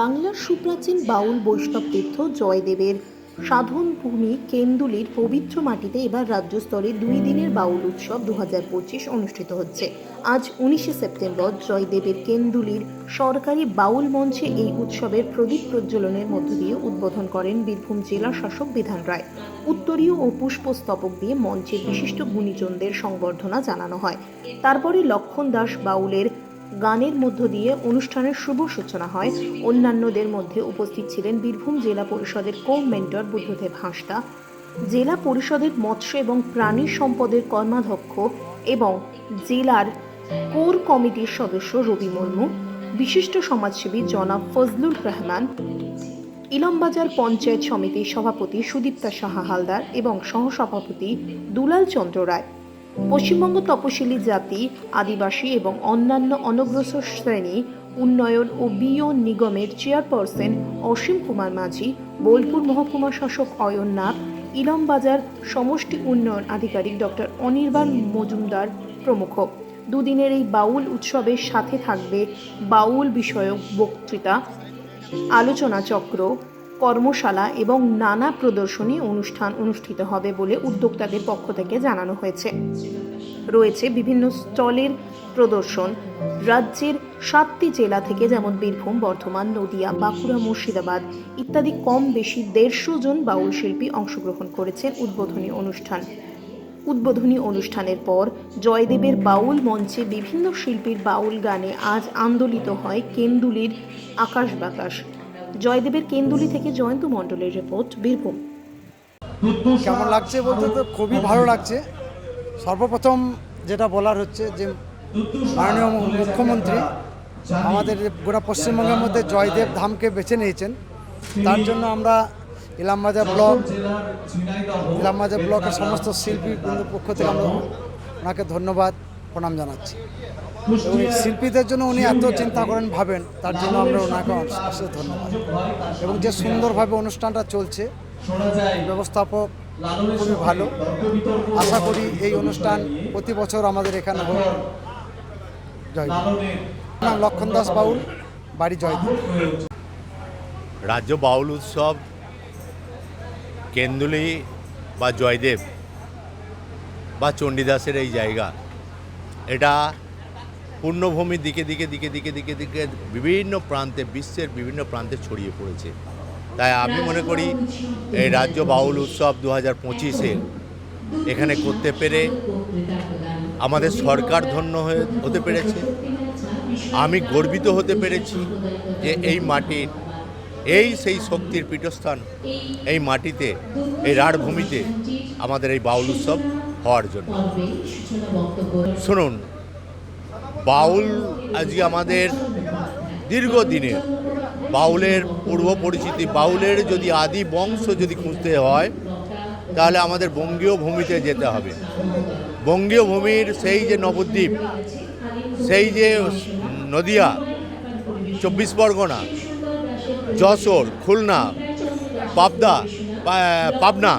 বাংলার সুপ্রাচীন বাউল বৈষ্ণব তীর্থ জয়দেবের। সাধন ভূমি কেন্দুলির পবিত্র মাটিতে এবার রাজ্য স্তরে দুই দিনের বাউল উৎসব দু অনুষ্ঠিত হচ্ছে। আজ উনিশে সেপ্টেম্বর জয়দেবের কেন্দুলির সরকারি বাউল মঞ্চে এই উৎসবের প্রদীপ প্রজ্বলনের মধ্য দিয়ে উদ্বোধন করেন বীরভূম জেলা শাসক বিধান রায়। উত্তরীয় ও পুষ্পস্তবক দিয়ে মঞ্চের বিশিষ্ট গুণীজনদের সংবর্ধনা জানানো হয়। তারপরে লক্ষণ দাস বাউলের গানের মধ্য দিয়ে অনুষ্ঠানের শুভ সূচনা হয়। অন্যান্যদের মধ্যে উপস্থিত ছিলেন বীরভূম জেলা পরিষদের কো মেন্টর বুদ্ধদেব হাঁসদা, জেলা পরিষদের মৎস্য এবং প্রাণী সম্পদের কর্মাধ্যক্ষ এবং জেলার কোর কমিটির সদস্য রবি মুর্মু, বিশিষ্ট সমাজসেবী জনাব ফজলুর রহমান, ইলমবাজার পঞ্চায়েত সমিতির সভাপতি সুদীপ্তা সাহা হালদার এবং সহসভাপতি দুলাল চন্দ্র রায়। পশ্চিমবঙ্গ তপশিলি জাতি, আদিবাসী এবং অন্যান্য অনগ্রসর শ্রেণি, উন্নয়ন ও বিও নিগমের চেয়ারপারসন অসীম কুমার মাঝি, বোলপুর মহকুমা শাসক অয়ন নাথ, ইলমবাজার সমষ্টি উন্নয়ন আধিকারিক ডক্টর অনির্বাণ মজুমদার প্রমুখ। দুদিনের এই বাউল উৎসবের সাথে থাকবে বাউল বিষয়ক বক্তৃতা, আলোচনা চক্র কর্মশালা এবং নানা প্রদর্শনী অনুষ্ঠান অনুষ্ঠিত হবে বলে উদ্যোক্তাদের পক্ষ থেকে জানানো হয়েছে। রয়েছে বিভিন্ন স্টলের প্রদর্শন। রাজ্যের সাতটি জেলা থেকে যেমন বীরভূম, বর্ধমান, নদিয়া, বাঁকুড়া, মুর্শিদাবাদ ইত্যাদি কম বেশি দেড়শো জন বাউল শিল্পী অংশগ্রহণ করেছেন উদ্বোধনী অনুষ্ঠান। উদ্বোধনী অনুষ্ঠানের পর জয়দেবের বাউল মঞ্চে বিভিন্ন শিল্পীর বাউল গানে আজ আন্দোলিত হয় কেন্দুলির আকাশ বাতাস। জয়দেবের কেন্দুলি থেকে জয়ন্ত মণ্ডলের রিপোর্ট, বীরভূম। কেমন লাগছে বলতে তো খুবই ভালো লাগছে। সর্বপ্রথম যেটা বলার হচ্ছে যে, মাননীয় মুখ্যমন্ত্রী আমাদের গোটা পশ্চিমবঙ্গের মধ্যে জয়দেব ধামকে বেছে নিয়েছেন। তার জন্য আমরা ইলামবাজার ব্লক, ইলামবাজার ব্লকের সমস্ত শিল্পী পক্ষ থেকে আমরা ওনাকে ধন্যবাদ। প্রণাম জানাচ্ছি। এবং শিল্পীদের জন্য উনি এত চিন্তা করেন, ভাবেন, তার জন্য আমরা ওনাকে অশেষ ধন্যবাদ। এবং যে সুন্দরভাবে অনুষ্ঠানটা চলছে, ব্যবস্থাপক খুবই ভালো। আশা করি এই অনুষ্ঠান প্রতি বছর আমাদের এখানে হোক। জয় নাম লক্ষণ দাস বাউল, বাড়ি জয়দেব রাজ্য বাউল উৎসব, কেন্দুলি বা জয়দেব বা চণ্ডীদাসের এই জায়গা এটা পূর্ণভূমির দিকে দিকে দিকে দিকে দিকে দিকে বিভিন্ন প্রান্তে, বিশ্বের বিভিন্ন প্রান্তে ছড়িয়ে পড়েছে। তাই আমি মনে করি এই রাজ্য বাউল উৎসব দু হাজার পঁচিশে এখানে করতে পেরে আমাদের সরকার ধন্য হয়ে হতে পেরেছে। আমি গর্বিত হতে পেরেছি যে এই মাটির, এই সেই শক্তির পীঠস্থান, এই মাটিতে, এই রাঢ়ভূমিতে আমাদের এই বাউল উৎসব হওয়ার জন্য। শুনুন, বাউল আজকে আমাদের দীর্ঘদিনের বাউলের পূর্ব পরিচিতি, বাউলের যদি আদি বংশ যদি খুঁজতে হয়, তাহলে আমাদের বঙ্গীয় ভূমিতে যেতে হবে। বঙ্গীয় ভূমির সেই যে নবদ্বীপ, সেই যে নদিয়া, চব্বিশ পরগনা, যশোর, খুলনা, পাবদা পাবনা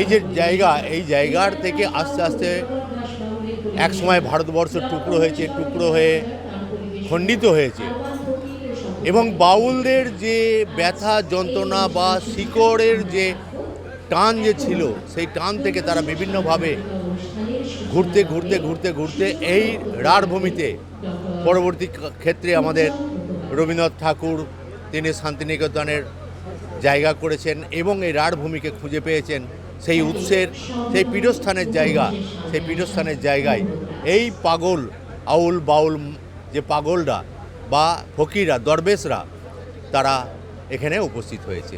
এই যে জায়গা, এই জায়গার থেকে আস্তে আস্তে এক সময় ভারতবর্ষ টুকরো হয়েছে, টুকরো হয়ে খণ্ডিত হয়েছে। এবং বাউলদের যে ব্যথা, যন্ত্রণা বা শিকড়ের যে টান যে ছিল, সেই টান থেকে তারা বিভিন্নভাবে ঘুরতে ঘুরতে ঘুরতে ঘুরতে এই রাঢ়ভূমিতে পরবর্তী ক্ষেত্রে আমাদের রবীন্দ্রনাথ ঠাকুর, তিনি শান্তিনিকেতনের জায়গা করেছেন এবং এই রাঢ়ভূমিকে খুঁজে পেয়েছেন। সেই উৎসের, সেই পীঠস্থানের জায়গা, সেই পীঠস্থানের জায়গায় এই পাগল, আউল বাউল যে পাগলরা বা ফকিররা, দরবেশরা, তারা এখানে উপস্থিত হয়েছে।